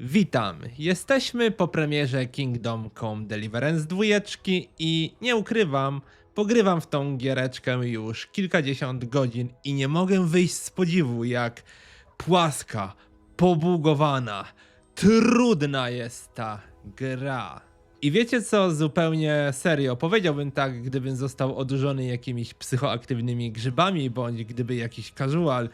Witam. Jesteśmy po premierze Kingdom Come Deliverance 2 i nie ukrywam, pogrywam w tą giereczkę już kilkadziesiąt godzin i nie mogę wyjść z podziwu, jak płaska, pobugowana, trudna jest ta gra. I wiecie co, zupełnie serio, powiedziałbym tak, gdybym został odurzony jakimiś psychoaktywnymi grzybami, bądź gdyby jakiś casual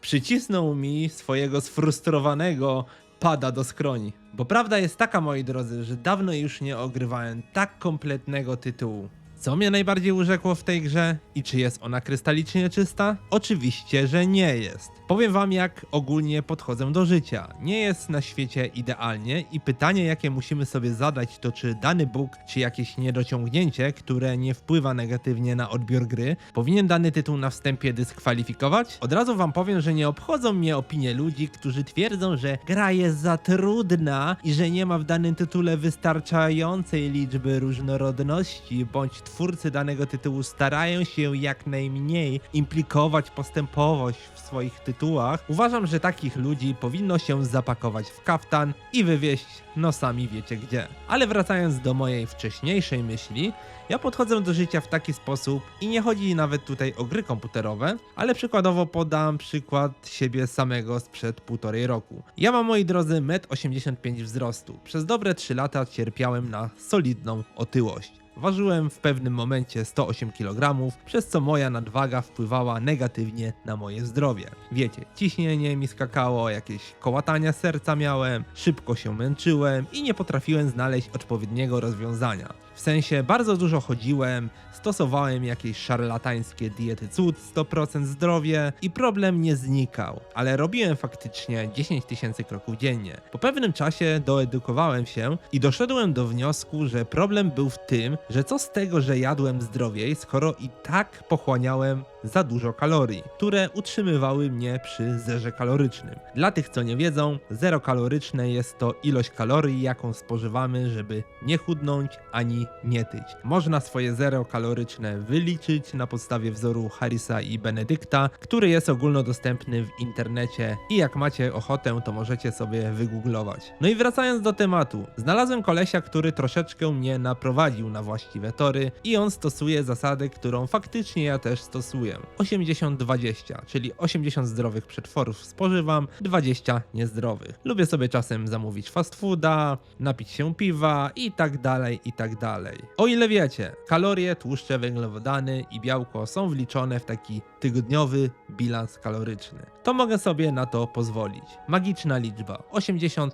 przycisnął mi swojego sfrustrowanego pada do skroni. Bo prawda jest taka, moi drodzy, że dawno już nie ogrywałem tak kompletnego tytułu. Co mnie najbardziej urzekło w tej grze i czy jest ona krystalicznie czysta? Oczywiście, że nie jest. Powiem wam jak ogólnie podchodzę do życia. Nie jest na świecie idealnie i pytanie jakie musimy sobie zadać to czy dany bóg czy jakieś niedociągnięcie, które nie wpływa negatywnie na odbiór gry, powinien dany tytuł na wstępie dyskwalifikować? Od razu wam powiem, że nie obchodzą mnie opinie ludzi, którzy twierdzą, że gra jest za trudna i że nie ma w danym tytule wystarczającej liczby różnorodności, bądź twórcy danego tytułu starają się jak najmniej implikować postępowość w swoich tytułach. Uważam, że takich ludzi powinno się zapakować w kaftan i wywieźć no sami wiecie gdzie. Ale wracając do mojej wcześniejszej myśli, ja podchodzę do życia w taki sposób i nie chodzi nawet tutaj o gry komputerowe, ale przykładowo podam przykład siebie samego sprzed półtorej roku. Ja mam moi drodzy 1,85 m wzrostu. Przez dobre 3 lata cierpiałem na solidną otyłość. Ważyłem w pewnym momencie 108 kg, przez co moja nadwaga wpływała negatywnie na moje zdrowie. Wiecie, ciśnienie mi skakało, jakieś kołatania serca miałem, szybko się męczyłem i nie potrafiłem znaleźć odpowiedniego rozwiązania. W sensie bardzo dużo chodziłem, stosowałem jakieś szarlatańskie diety cud, 100% zdrowie i problem nie znikał, ale robiłem faktycznie 10 tysięcy kroków dziennie. Po pewnym czasie doedukowałem się i doszedłem do wniosku, że problem był w tym, że co z tego, że jadłem zdrowiej, skoro i tak pochłaniałem za dużo kalorii, które utrzymywały mnie przy zerze kalorycznym. Dla tych, co nie wiedzą, zero kaloryczne jest to ilość kalorii, jaką spożywamy, żeby nie chudnąć ani nie tyć. Można swoje zero kaloryczne wyliczyć na podstawie wzoru Harrisa i Benedykta, który jest ogólnodostępny w internecie i jak macie ochotę, to możecie sobie wygooglować. No i wracając do tematu, znalazłem kolesia, który troszeczkę mnie naprowadził na właściwe tory i on stosuje zasadę, którą faktycznie ja też stosuję. 80-20, czyli 80 zdrowych przetworów spożywam, 20 niezdrowych. Lubię sobie czasem zamówić fast fooda, napić się piwa i tak dalej, i tak dalej. O ile wiecie, kalorie, tłuszcze, węglowodany i białko są wliczone w taki tygodniowy bilans kaloryczny. To mogę sobie na to pozwolić. Magiczna liczba 80-20.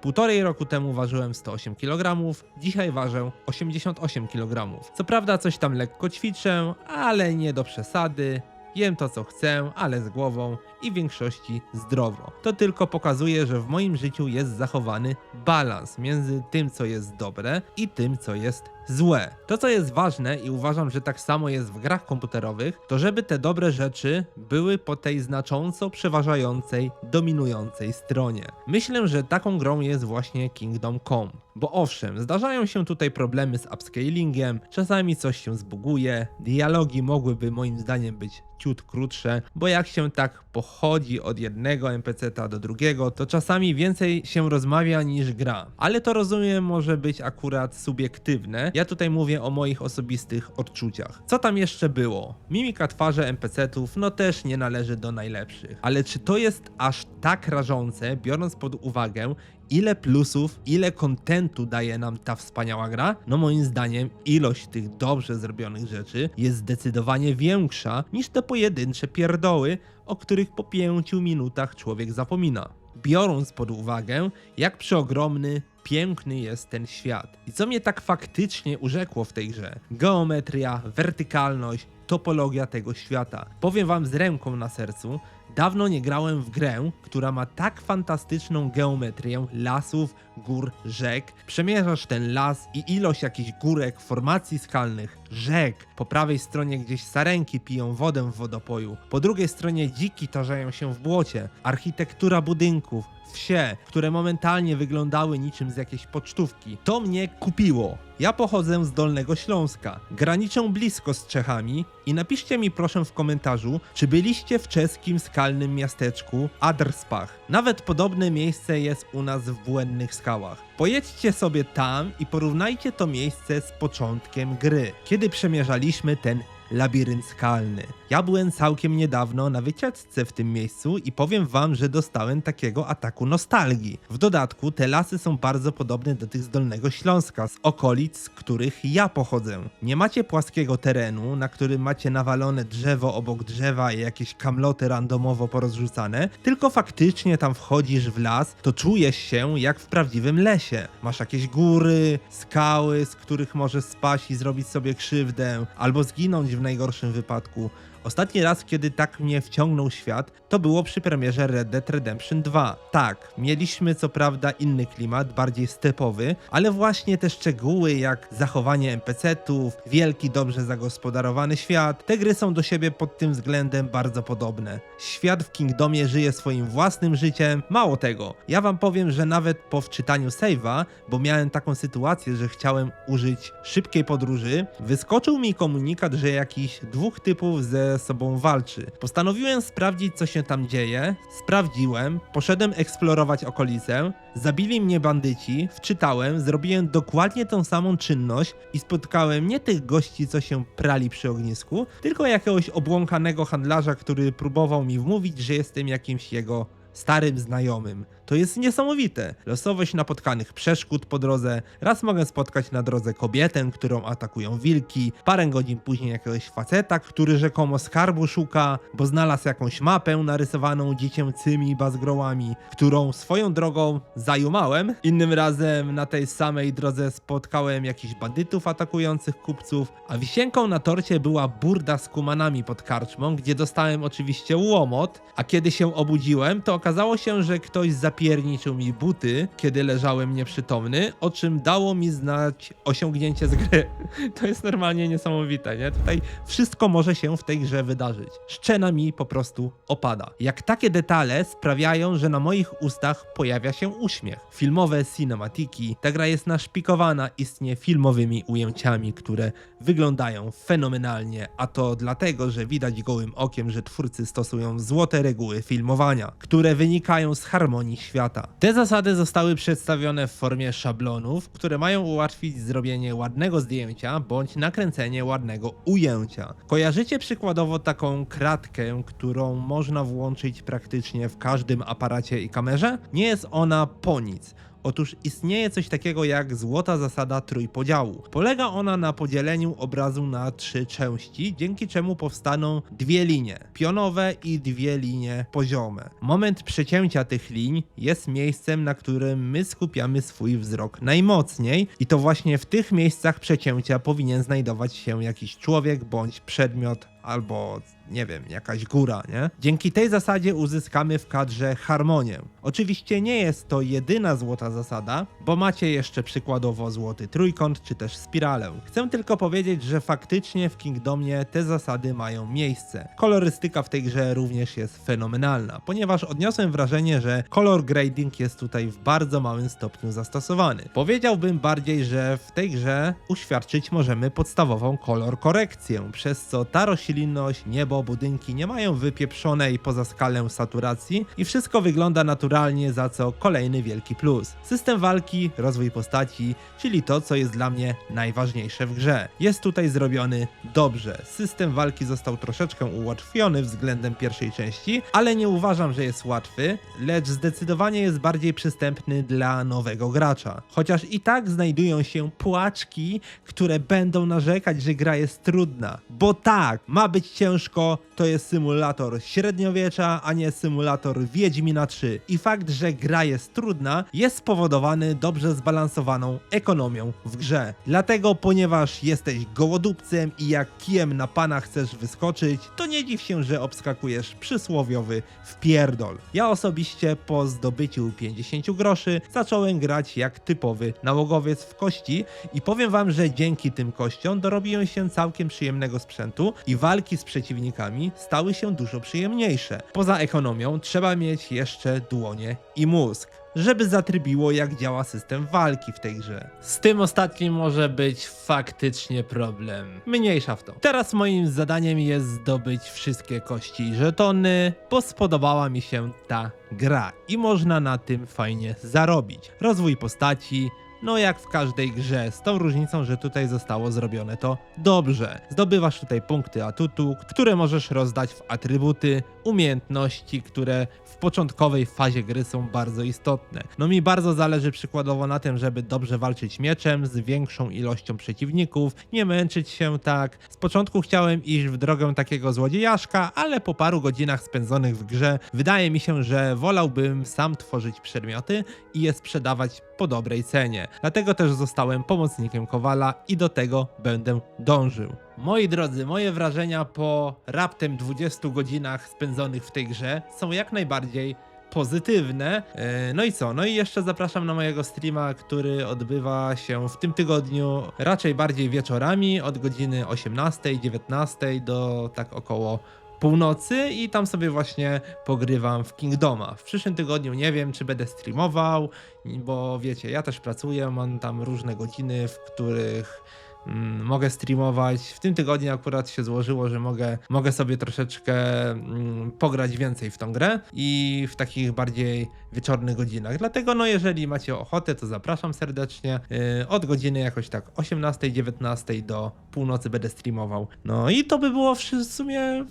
Półtorej roku temu ważyłem 108 kg, dzisiaj ważę 88 kg. Co prawda coś tam lekko ćwiczę, ale nie do przesady. Jem to co chcę, ale z głową i w większości zdrowo. To tylko pokazuje, że w moim życiu jest zachowany balans między tym, co jest dobre i tym, co jest złe. To, co jest ważne i uważam, że tak samo jest w grach komputerowych, to żeby te dobre rzeczy były po tej znacząco przeważającej, dominującej stronie. Myślę, że taką grą jest właśnie Kingdom Come. Bo owszem, zdarzają się tutaj problemy z upscalingiem, czasami coś się zbuguje, dialogi mogłyby moim zdaniem być ciut krótsze, bo jak się tak pochodzi od jednego NPC-ta do drugiego, to czasami więcej się rozmawia niż gra. Ale to rozumiem może być akurat subiektywne. Ja tutaj mówię o moich osobistych odczuciach. Co tam jeszcze było? Mimika twarzy NPC-tów no też nie należy do najlepszych. Ale czy to jest aż tak rażące, biorąc pod uwagę, ile plusów, ile kontentu daje nam ta wspaniała gra? No moim zdaniem ilość tych dobrze zrobionych rzeczy jest zdecydowanie większa niż te pojedyncze pierdoły, o których po pięciu minutach człowiek zapomina. Biorąc pod uwagę, jak przeogromny, piękny jest ten świat. I co mnie tak faktycznie urzekło w tej grze? Geometria, wertykalność, topologia tego świata. Powiem wam z ręką na sercu, dawno nie grałem w grę, która ma tak fantastyczną geometrię lasów, gór, rzek. Przemierzasz ten las i ilość jakichś górek, formacji skalnych, rzek. Po prawej stronie gdzieś sarenki piją wodę w wodopoju. Po drugiej stronie dziki tarzają się w błocie. Architektura budynków, wsie, które momentalnie wyglądały niczym z jakiejś pocztówki. To mnie kupiło. Ja pochodzę z Dolnego Śląska. Graniczę blisko z Czechami i napiszcie mi proszę w komentarzu, czy byliście w czeskim skalnym miasteczku Adrspach. Nawet podobne miejsce jest u nas w Błędnych Skałach. Pojedźcie sobie tam i porównajcie to miejsce z początkiem gry, kiedy przemierzaliśmy ten labirynt skalny. Ja byłem całkiem niedawno na wycieczce w tym miejscu i powiem wam, że dostałem takiego ataku nostalgii. W dodatku te lasy są bardzo podobne do tych z Dolnego Śląska, z okolic, z których ja pochodzę. Nie macie płaskiego terenu, na którym macie nawalone drzewo obok drzewa i jakieś kamloty randomowo porozrzucane, tylko faktycznie tam wchodzisz w las, to czujesz się jak w prawdziwym lesie. Masz jakieś góry, skały, z których możesz spaść i zrobić sobie krzywdę, albo zginąć w najgorszym wypadku. Ostatni raz, kiedy tak mnie wciągnął świat, to było przy premierze Red Dead Redemption 2. Tak, mieliśmy co prawda inny klimat, bardziej stepowy, ale właśnie te szczegóły jak zachowanie NPC-ów, wielki, dobrze zagospodarowany świat, te gry są do siebie pod tym względem bardzo podobne. Świat w Kingdomie żyje swoim własnym życiem, mało tego, ja wam powiem, że nawet po wczytaniu save'a, bo miałem taką sytuację, że chciałem użyć szybkiej podróży, wyskoczył mi komunikat, że jakiś dwóch typów ze sobą walczy. Postanowiłem sprawdzić, co się tam dzieje. Sprawdziłem, poszedłem eksplorować okolicę, zabili mnie bandyci, wczytałem, zrobiłem dokładnie tą samą czynność i spotkałem nie tych gości, co się prali przy ognisku, tylko jakiegoś obłąkanego handlarza, który próbował mi wmówić, że jestem jakimś jego starym znajomym. To jest niesamowite. Losowość napotkanych przeszkód po drodze. Raz mogę spotkać na drodze kobietę, którą atakują wilki. Parę godzin później jakiegoś faceta, który rzekomo skarbu szuka, bo znalazł jakąś mapę narysowaną dziecięcymi bazgrołami, którą swoją drogą zajumałem. Innym razem na tej samej drodze spotkałem jakichś bandytów atakujących kupców, a wisienką na torcie była burda z kumanami pod karczmą, gdzie dostałem oczywiście łomot, a kiedy się obudziłem, to okazało się, że ktoś zapierniczył mi buty, kiedy leżałem nieprzytomny, o czym dało mi znać osiągnięcie z gry. To jest normalnie niesamowite, nie? Tutaj wszystko może się w tej grze wydarzyć. Szczena mi po prostu opada. Jak takie detale sprawiają, że na moich ustach pojawia się uśmiech. Filmowe cinematiki, ta gra jest naszpikowana istnie filmowymi ujęciami, które wyglądają fenomenalnie, a to dlatego, że widać gołym okiem, że twórcy stosują złote reguły filmowania, które wynikają z harmonii świata. Te zasady zostały przedstawione w formie szablonów, które mają ułatwić zrobienie ładnego zdjęcia bądź nakręcenie ładnego ujęcia. Kojarzycie przykładowo taką kratkę, którą można włączyć praktycznie w każdym aparacie i kamerze? Nie jest ona po nic. Otóż istnieje coś takiego jak złota zasada trójpodziału. Polega ona na podzieleniu obrazu na trzy części, dzięki czemu powstaną dwie linie pionowe i dwie linie poziome. Moment przecięcia tych linii jest miejscem, na którym my skupiamy swój wzrok najmocniej i to właśnie w tych miejscach przecięcia powinien znajdować się jakiś człowiek bądź przedmiot albo nie wiem, jakaś góra, nie? Dzięki tej zasadzie uzyskamy w kadrze harmonię. Oczywiście nie jest to jedyna złota zasada, bo macie jeszcze przykładowo złoty trójkąt czy też spiralę. Chcę tylko powiedzieć, że faktycznie w Kingdomie te zasady mają miejsce. Kolorystyka w tej grze również jest fenomenalna, ponieważ odniosłem wrażenie, że color grading jest tutaj w bardzo małym stopniu zastosowany. Powiedziałbym bardziej, że w tej grze uświadczyć możemy podstawową kolor korekcję, przez co ta roślinność, niebo, budynki nie mają wypieprzonej poza skalę saturacji i wszystko wygląda naturalnie, za co kolejny wielki plus. System walki, rozwój postaci, czyli to, co jest dla mnie najważniejsze w grze. Jest tutaj zrobiony dobrze. System walki został troszeczkę ułatwiony względem pierwszej części, ale nie uważam, że jest łatwy, lecz zdecydowanie jest bardziej przystępny dla nowego gracza. Chociaż i tak znajdują się płaczki, które będą narzekać, że gra jest trudna. Bo tak, ma ma być ciężko, to jest symulator średniowiecza, a nie symulator Wiedźmina 3. I fakt, że gra jest trudna, jest spowodowany dobrze zbalansowaną ekonomią w grze. Dlatego, ponieważ jesteś gołodupcem i jak kijem na pana chcesz wyskoczyć, to nie dziw się, że obskakujesz przysłowiowy wpierdol. Ja osobiście po zdobyciu 50 groszy zacząłem grać jak typowy nałogowiec w kości i powiem wam, że dzięki tym kościom dorobiłem się całkiem przyjemnego sprzętu i walki z przeciwnikami stały się dużo przyjemniejsze. Poza ekonomią trzeba mieć jeszcze dłonie i mózg żeby zatrybiło jak działa system walki w tej grze. Z tym ostatnim może być faktycznie problem. Mniejsza w to. Teraz moim zadaniem jest zdobyć wszystkie kości i żetony, bo spodobała mi się ta gra i można na tym fajnie zarobić. Rozwój postaci, no jak w każdej grze, z tą różnicą, że tutaj zostało zrobione to dobrze. Zdobywasz tutaj punkty atutu, które możesz rozdać w atrybuty, umiejętności, które w początkowej fazie gry są bardzo istotne. No mi bardzo zależy przykładowo na tym, żeby dobrze walczyć mieczem z większą ilością przeciwników, nie męczyć się tak. Z początku chciałem iść w drogę takiego złodziejaszka, ale po paru godzinach spędzonych w grze wydaje mi się, że wolałbym sam tworzyć przedmioty i je sprzedawać po dobrej cenie. Dlatego też zostałem pomocnikiem Kowala i do tego będę dążył. Moi drodzy, moje wrażenia po raptem 20 godzinach spędzonych w tej grze są jak najbardziej pozytywne. E, No i co? No i jeszcze zapraszam na mojego streama, który odbywa się w tym tygodniu raczej bardziej wieczorami od godziny 18, 19 do tak około północy i tam sobie właśnie pogrywam w Kingdoma. W przyszłym tygodniu nie wiem, czy będę streamował, bo wiecie, ja też pracuję, mam tam różne godziny, w których mm, mogę streamować. W tym tygodniu akurat się złożyło, że mogę, mogę sobie troszeczkę mm, pograć więcej w tą grę i w takich bardziej wieczornych godzinach. Dlatego no jeżeli macie ochotę, to zapraszam serdecznie. Yy, od godziny jakoś tak 18-19 do północy będę streamował. No i to by było w sumie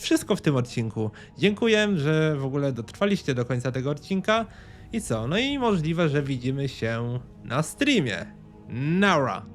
wszystko w tym odcinku. Dziękuję, że w ogóle dotrwaliście do końca tego odcinka. I co? No i możliwe, że widzimy się na streamie. Nara!